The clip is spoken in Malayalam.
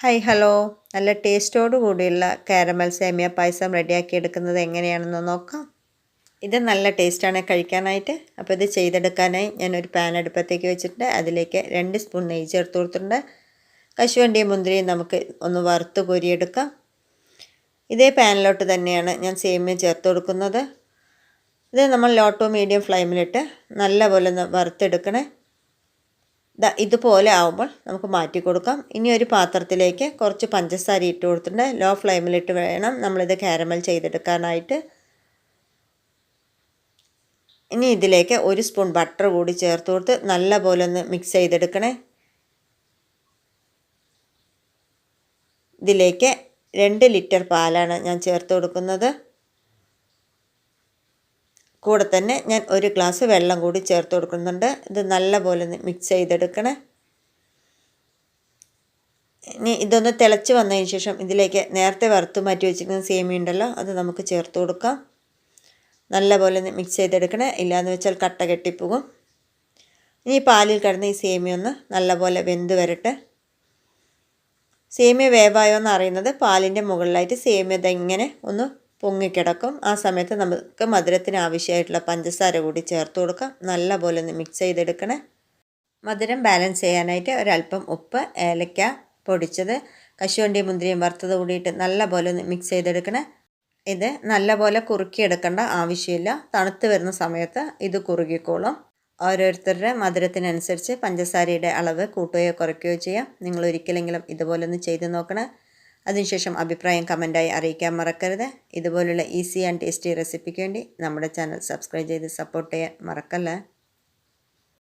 Hi hello. നല്ല ടേസ്റ്റോട് കൂടിയുള്ള കാരമൽ സേമിയ പായസം റെഡിയാക്കി എടുക്കുന്നത് എങ്ങനെയാണെന്ന് നോക്കാം. ഇത് നല്ല ടേസ്റ്റാണ് കഴിക്കാനായിട്ട്. അപ്പോൾ ഇത് ചെയ്തെടുക്കാനായി ഒരു പാൻ അടുപ്പത്തേക്ക് വെച്ചിട്ട് അതിലേക്ക് രണ്ട് സ്പൂൺ നെയ്യ് ചേർത്ത് കൊടുത്തിട്ടുണ്ട്. കശുവണ്ടിയും മുന്തിരിയും നമുക്ക് ഒന്ന് വറുത്ത് കോരിയെടുക്കാം. ഇതേ പാനിലോട്ട് തന്നെയാണ് ഞാൻ സേമിയ ചേർത്ത് കൊടുക്കുന്നത്. ഇത് നമ്മൾ ലോ ടു മീഡിയം ഫ്ലെയിമിലിട്ട് നല്ലപോലെ ഒന്ന് വറുത്തെടുക്കണേ. ഇതുപോലെ ആവുമ്പോൾ നമുക്ക് മാറ്റി കൊടുക്കാം. ഇനി ഒരു പാത്രത്തിലേക്ക് കുറച്ച് പഞ്ചസാര ഇട്ട് കൊടുത്തിട്ടുണ്ട്. ലോ ഫ്ലെയിമിലിട്ട് വേണം നമ്മളിത് കാരമൽ ചെയ്തെടുക്കാനായിട്ട്. ഇനി ഇതിലേക്ക് ഒരു സ്പൂൺ ബട്ടർ കൂടി ചേർത്ത് കൊടുത്ത് നല്ല പോലെ ഒന്ന് മിക്സ് ചെയ്തെടുക്കണേ. ഇതിലേക്ക് രണ്ട് ലിറ്റർ പാലാണ് ഞാൻ ചേർത്ത് കൊടുക്കുന്നത്. കൂടെ തന്നെ ഞാൻ ഒരു ഗ്ലാസ് വെള്ളം കൂടി ചേർത്ത് കൊടുക്കുന്നുണ്ട്. ഇത് നല്ലപോലെ മിക്സ് ചെയ്തെടുക്കണേ. ഇനി ഇതൊന്ന് തിളച്ച് വന്നതിന് ശേഷം ഇതിലേക്ക് നേരത്തെ വറുത്ത് മാറ്റി വെച്ചിരിക്കുന്ന സേമിയ ഉണ്ടല്ലോ അത് നമുക്ക് ചേർത്ത് കൊടുക്കാം. നല്ലപോലെ ഒന്ന് മിക്സ് ചെയ്തെടുക്കണേ. ഇല്ലയെന്ന് വെച്ചാൽ കട്ട കെട്ടിപ്പോകും. ഇനി പാലിൽ കിടന്ന് ഈ സേമിയ ഒന്ന് നല്ലപോലെ വെന്ത് വരട്ടെ. സേമിയ വേവായോ എന്ന് അറിയുന്നത് പാലിന്റെ മുകളിലായിട്ട് സേമിയ ഇങ്ങനെ ഒന്ന് പൊങ്ങിക്കിടക്കും. ആ സമയത്ത് നമുക്ക് മധുരത്തിന് ആവശ്യമായിട്ടുള്ള പഞ്ചസാര കൂടി ചേർത്ത് കൊടുക്കാം. നല്ലപോലെ ഒന്ന് മിക്സ് ചെയ്തെടുക്കണേ. മധുരം ബാലൻസ് ചെയ്യാനായിട്ട് ഒരല്പം ഉപ്പ് ഏലക്ക പൊടിച്ചത് കശുവണ്ടി മുന്തിരിയും വറുത്തത് കൂടിയിട്ട് നല്ലപോലെ ഒന്ന് മിക്സ് ചെയ്തെടുക്കണേ. ഇത് നല്ലപോലെ കുറുക്കിയെടുക്കേണ്ട ആവശ്യമില്ല. തണുത്ത് വരുന്ന സമയത്ത് ഇത് കുറുകിക്കോളും. ഓരോരുത്തരുടെ മധുരത്തിനനുസരിച്ച് പഞ്ചസാരയുടെ അളവ് കൂട്ടുകയോ കുറയ്ക്കുകയോ ചെയ്യാം. നിങ്ങൾ ഒരിക്കലെങ്കിലും ഇതുപോലെ ഒന്ന് ചെയ്ത് നോക്കണേ. അതിനുശേഷം അഭിപ്രായം കമന്റായി അറിയിക്കാൻ മറക്കരുത്. ഇതുപോലുള്ള ഈസി ആൻഡ് ടേസ്റ്റി റെസിപ്പിക്ക് വേണ്ടി നമ്മുടെ ചാനൽ സബ്സ്ക്രൈബ് ചെയ്ത് സപ്പോർട്ട് ചെയ്യാൻ മറക്കല്ലേ?